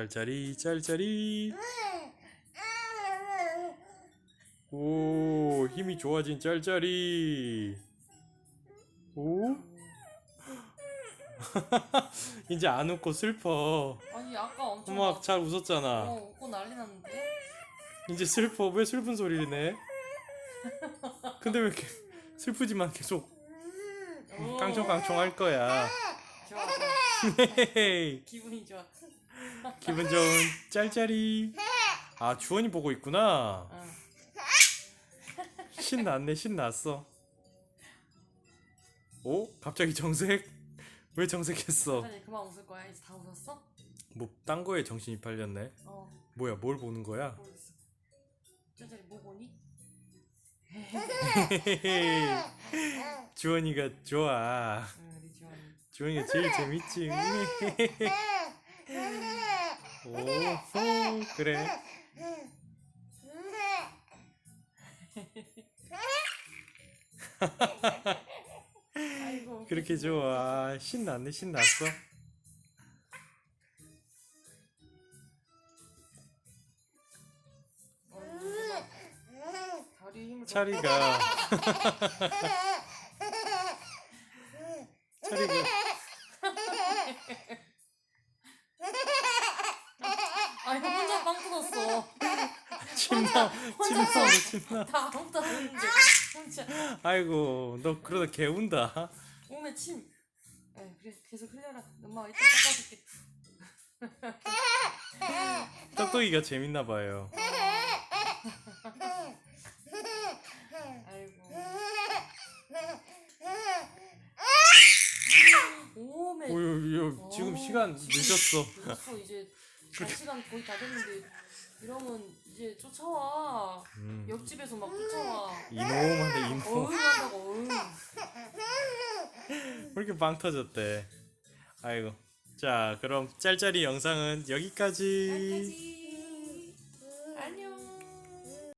짤짤이 짤짤이. 오 힘이 좋아진 짤짤이. 오? 이제 안 웃고 슬퍼. 아니 아까 엄청 막 잘 웃었잖아. 어, 웃고 난리 났는데? 이제 슬퍼. 왜 슬픈 소리를 내? 근데 왜 이렇게 슬프지만 계속 오, 깡총깡총 할 거야? 좋아 헤헤이. 기분이 좋아 기분 좋은 짤짤이. 아 주원이 보고 있구나. 응. 신났네 신났어. 오 갑자기 정색. 왜 정색했어? 사장님 그만 웃을 거야? 이제 다 웃었어? 뭐 딴 거에 정신이 팔렸네. 어. 뭐야 뭘 보는 거야? 모르겠어. 뭐 보니? 주원이가 좋아. 응 우리 지원이. 주원이가 제일 재밌지 오 그래. 아이고 그렇게 좋아. 신났네 신났어. 차리가. 차리가 아니 혼자 빵 터졌어. 침나 침나 침나 다 아무도 안 했는데 혼자. 아이고 너 그러다 개운다. 몸에 침. 에, 그래 계속 흘려라. 엄마가 이따 닦아줄게. 떡떡이가 재밌나 봐요. 아이고. 오메 오유 지금 시간 늦었어. 늦었어 이제 갈 시간 거의 다 됐는데 이러면 이제 쫓아와. 음, 옆집에서 막 쫓아와. 이놈한테 이놈 어흥 한다고 어흥 왜 이렇게 빵 터졌대? 아이고. 자 그럼 짤짤이 영상은 여기까지. 여기까지